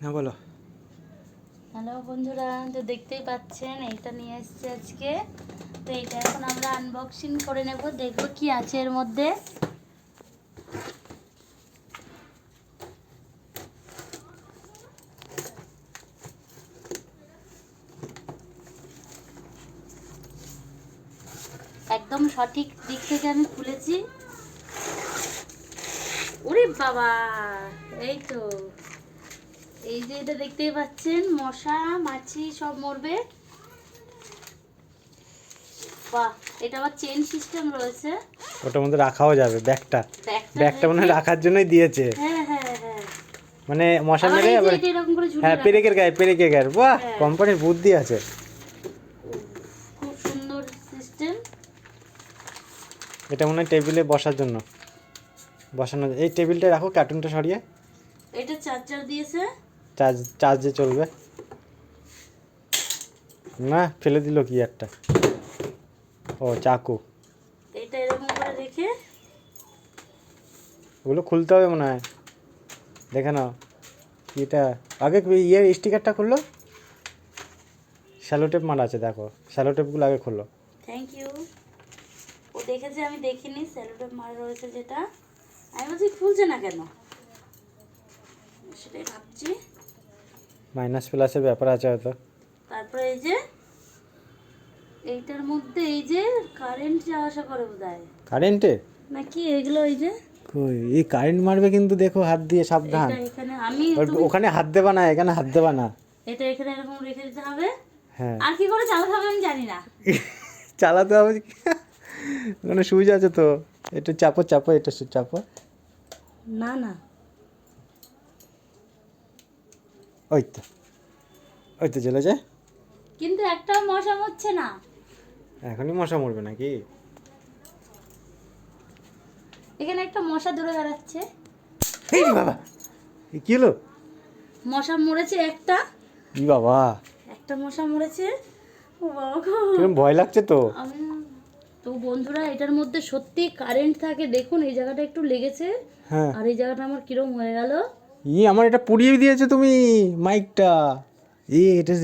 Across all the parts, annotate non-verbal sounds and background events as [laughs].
হ্যাঁ বলো। হ্যালো বন্ধুরা, তো দেখতেই পাচ্ছেন, এইটা নিয়ে এসেছি আজকে। তো এইটা এখন আমরা আনবক্সিং করে নেব, দেখব কি আছে এর মধ্যে। একদম সঠিক দিক থেকে আমি খুলেছি। ওরে বাবা, এই তো। এই যে এটা দেখতেই পাচ্ছেন মশা মাছি সব মরবে। বাহ এটা আবার চেন সিস্টেম রয়েছে। ওটার মধ্যে রাখাও যাবে ব্যাগটা। মনে রাখার জন্যই দিয়েছে। হ্যাঁ হ্যাঁ হ্যাঁ। মানে মশা মেরে আবার হ্যাঁ পেরেকের গায়ে পেরেকের গায়ে। বাহ। কোম্পানির বুদ্ধি আছে। খুব সুন্দর সিস্টেম এটা মনে হয় টেবিলে বসার জন্য। বসানো এই টেবিলটা রাখো কার্টুনটা সরিয়ে। এটা চার্জার দিয়েছে। চার্জ চার্জে চলবে। না ফেলে দিল কি একটা? ও চাকু। এটা এরকম করে রেখে? ওগুলো খুলতে হবে মনে হয়। দেখে নাও এটা। আগে ইয়ে স্টিকারটা খুললো? শ্যালো টেপ মারা আছে দেখো। শ্যালো টেপগুলো আগে খুললো। থ্যাংক ইউ ও দেখেছে আমি দেখিনি। স্যালোটেপ মারা রয়েছে যেটা। আমি বলছি খুলছে না কেন? সেটাই ভাবছি। মাইনাস প্লাসের ব্যাপার আছে হয়তো। তারপরে এই যে এইটার মধ্যে এই যে কারেন্ট যাওয়া আসা করে বোধ হয় কারেন্টে নাকি এগুলো এই যে? কই এই কারেন্ট মারবে কিন্তু দেখো হাত দিয়ে সাবধান। এখানে আমি ওখানে হাত দেবা না এখানে হাত দেবা না। এটা এখানে এরকম রেখে দিতে হবে। হ্যাঁ। আর কি করে চালাতে হবে আমি জানি না। [laughs] চালাতে হবে ওখানে সুইচ আছে তো। এটা চাপো চাপো এটা চাপো। না না। ওই তো ওই তো চলে যায়। কিন্তু একটাও মশা মরছে না। এখনই মশা মরবে নাকি? এখানে একটা মশা দূরে বেড়াচ্ছে। এই বাবা এ কি হলো? মশা মরেছে একটা। ই বাবা। একটা মশা মরেছে। ও বাবা গো। কিরম ভয় লাগছে তো। আমি তো বন্ধুরা এটার মধ্যে সত্যি কারেন্ট থাকে। দেখুন এই জায়গাটা একটু লেগেছে। হ্যাঁ। আর এই জায়গাটা আমার কিরম হয়ে গেল। ই আমার এটা পুড়িয়ে দিয়েছে তুমি মাইকটা। এই এটা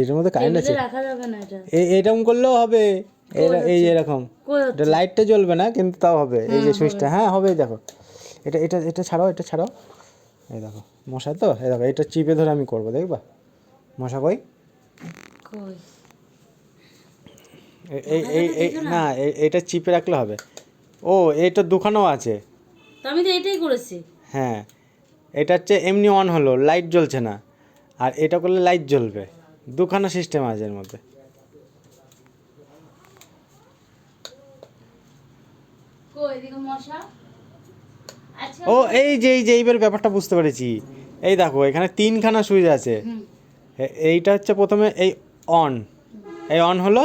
এটার মধ্যে কারেন্ট আছে। এরকম করলেও হবে। এই এরকম। এটা লাইটটা জ্বলবে না কিন্তু তাও হবে। এই যে সুইচটা হ্যাঁ হবে দেখো। এটা এটা এটা ছাড়াও এটা ছাড়াও। এই দেখো মশা তো? এই দেখো এটা চিপে ধরে আমি করব দেখবা? মশা কই? এই এই এই না? এটা চিপে রাখলে হবে। ও এটা দুখানো আছে। আমি তো এটাই করেছি। হ্যাঁ এটা হচ্ছে এমনি অন হলো লাইট জ্বলছে না। আর এটা করলে লাইট জ্বলবে। দুখানা সিস্টেম আছে এর মধ্যে। আচ্ছা। ও এই যে এই যে এইবার ব্যাপারটা বুঝতে পেরেছি। এই দেখো এখানে তিনখানা সুইচ আছে। এইটা হচ্ছে প্রথমে এই অন এই অন হলো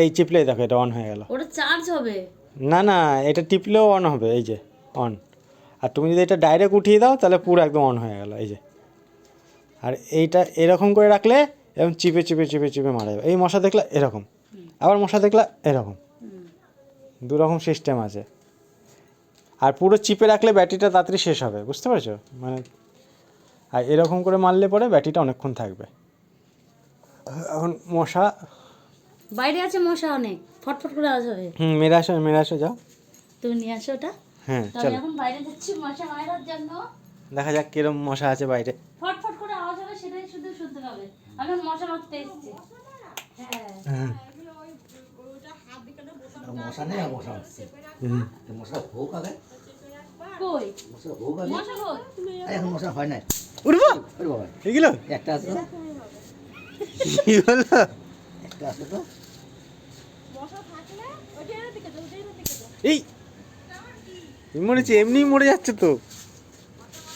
এই চিপলেই দেখো এটা অন হয়ে গেল। ওটা চার্জ হবে? না না এটা টিপলেও অন হবে এই যে অন আর তুমি যদি এটা ডাইরেক্ট উঠিয়ে দাও তাহলে পুরো একদম অন হয়ে গেল এই যে। আর এইটা এরকম করে রাখলে এরকম চিপে চিপে চিপে চিপে মারা যাবে। এই মশা দেখলে এরকম। আবার মশা দেখলে এরকম। দু রকম সিস্টেম আছে। আর পুরো চিপে রাখলে ব্যাটারিটা তাড়াতাড়ি শেষ হবে বুঝতে পারছ? মানে আর এরকম করে মারলে পরে ব্যাটারিটা অনেকক্ষণ থাকবে। এখন মশা বাইরে আছে মশা অনেক। ফটফট করে হবে। হুম মেরে আসো মেরে আসো যাও। তুমি নিয়ে আসো ওটা। হ্যাঁ চলো। এখন বাইরে যাচ্ছি মশা মারার জন্য। দেখা যাক কিরম মশা আছে বাইরে। ফটফট করে আওয়াজ হবে সেটাই শুধু শুনতে পাবে। আমি মশা মারতে এসেছি। হ্যাঁ। মশা নেই মশা হচ্ছে। মশা হোক আগে। কই? মশা হোক আগে। মশা কই এখন মশা হয় না উঠবো? ওরে বাবা এগুলো একটা আছে তো। কি হলো? একটা আছে তো। এই! মরেছে এমনি মরে যাচ্ছে তো।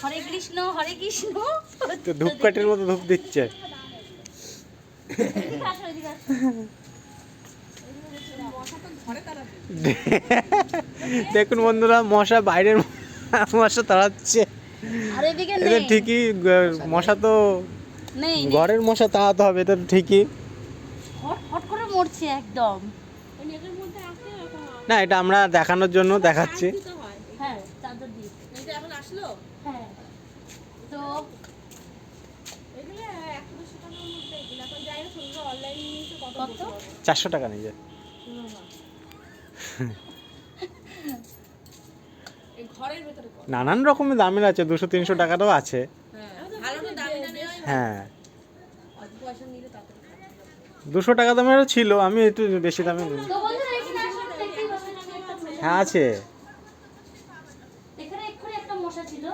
হরে কৃষ্ণ হরে কৃষ্ণ। তো ধূপকাঠির মতো ধূপ দিচ্ছে। দেখুন বন্ধুরা মশা বাইরের মশা তাড়াচ্ছে। আর এদিকে এটা ঠিকই মশা তো। ঘরের মশা তাড়াতে হবে এটা তো ঠিকই। হট হট করে মরছে একদম। না এটা আমরা দেখানোর জন্য দেখাচ্ছি হ্যাঁ চাদর দিয়ে এটা এখন আসলো হ্যাঁ তো কত চারশো টাকা নিয়ে যায় নানান রকমের দামের আছে দুশো তিনশো টাকারও আছে। হ্যাঁ দুশো টাকা দামেরও ছিল আমি একটু বেশি দামে হ্যাঁ তো বন্ধুরা এখানে আসুন দেখতেই পাবেন আমি একটা মশা- হ্যাঁ আছে এখানে এক্ষুনি একটা মশা ছিল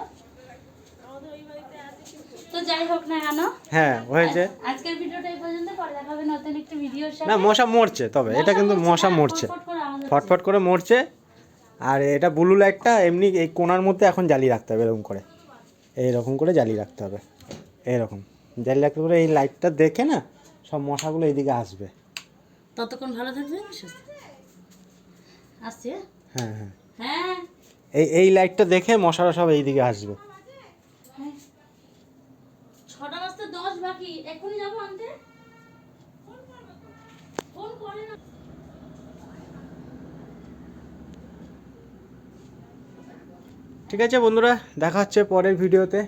তো যাই হোক না কেন? হ্যাঁ হয়েছে। আজকের ভিডিওটা এই পর্যন্ত পরে দেখা হবে নতুন একটা ভিডিওর সাথে। না মশা মরছে তবে এটা কিন্তু মশা হ্যাঁ, মরছে। ফটফট করে মরছে আর এটা ব্লু লাইটটা এমনি এই কোনার মধ্যে এখন জ্বালিয়ে রাখতে হবে এরকম করে। এইরকম করে জ্বালিয়ে রাখতে হবে এইরকম। জ্বালিয়ে রাখতে করে এই লাইটটা দেখে না সব মশাগুলো এইদিকে আসবে। ততক্ষণ ভালো সুস্থ আসছে হ্যাঁ? হ্যাঁ হ্যাঁ। এই এই লাইটটা দেখে মশারা সব এইদিকে আসবে হ্যাঁ। ছটা বাজতে দশ এখনই যাব আনতে? ঠিক আছে বন্ধুরা দেখা হচ্ছে পরের ভিডিওতে।